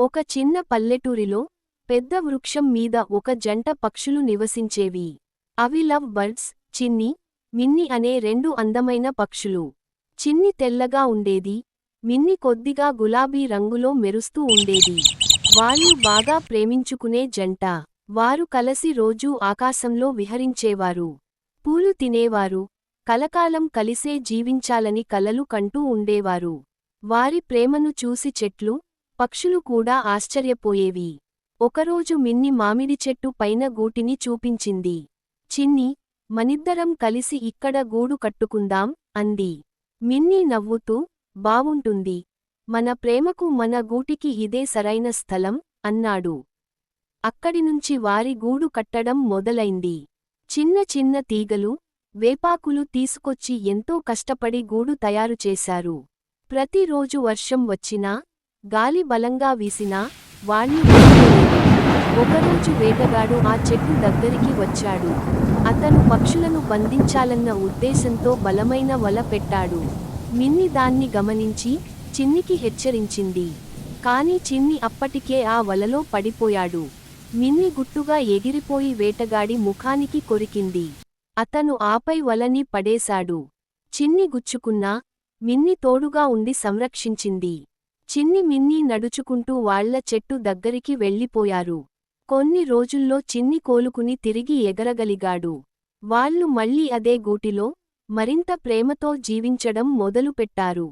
ఒక చిన్న పల్లెటూరిలో పెద్ద వృక్షం మీద ఒక జంట పక్షులు నివసించేవి. అవి లవ్ బర్డ్స్ చిన్ని మిన్ని అనే రెండు అందమైన పక్షులు. చిన్ని తెల్లగా ఉండేది మిన్ని కొద్దిగా గులాబీ రంగులో మెరుస్తూ ఉండేది. వాళ్ళు బాగా ప్రేమించుకునే జంట. వారు కలసి రోజూ ఆకాశంలో విహరించేవారు. పూలు తినేవారు కలకాలం కలిసే జీవించాలని కలలు కంటూ ఉండేవారు. వారి ప్రేమను చూసి చెట్లు పక్షులు కూడా ఆశ్చర్యపోయేవి. ఒకరోజు మిన్ని మామిడి చెట్టు పైన గూటిని చూపించింది. చిన్ని మనిద్దరం కలిసి ఇక్కడ గూడు కట్టుకుందాం అంది. మిన్ని నవ్వుతూ బావుంటుంది. మన ప్రేమకు మన గూటికి ఇదే సరైన స్థలం అన్నాడు. అక్కడినుంచి వారి గూడు కట్టడం మొదలైంది. చిన్న చిన్న తీగలు వేపాకులు తీసుకొచ్చి ఎంతో కష్టపడి గూడు తయారు చేశారు. ప్రతిరోజు వర్షం వచ్చినా గాలి బలంగా వీసినా వాళ్ళు ఒకరోజు వేటగాడు ఆ చెట్టు దగ్గరికి వచ్చాడు. అతను పక్షులను బంధించాలన్న ఉద్దేశంతో బలమైన వల పెట్టాడు. మిన్ని దాన్ని గమనించి చిన్నికి హెచ్చరించింది. కాని చిన్ని అప్పటికే ఆ వలలో పడిపోయాడు. మిన్ని గుట్టుగా ఎగిరిపోయి వేటగాడి ముఖానికి కొరికింది. అతను ఆపై వలని పడేశాడు. చిన్ని గుచ్చుకున్నా మిన్ని తోడుగా ఉండి సంరక్షించింది. చిన్ని మిన్ని నడుచుకుంటూ వాళ్ళ చెట్టు దగ్గరికి వెళ్ళిపోయారు. కొన్ని రోజుల్లో చిన్ని కోలుకుని తిరిగి ఎగరగలిగాడు. వాళ్ళు మళ్ళీ అదే గూటిలో మరింత ప్రేమతో జీవించడం మొదలుపెట్టారు.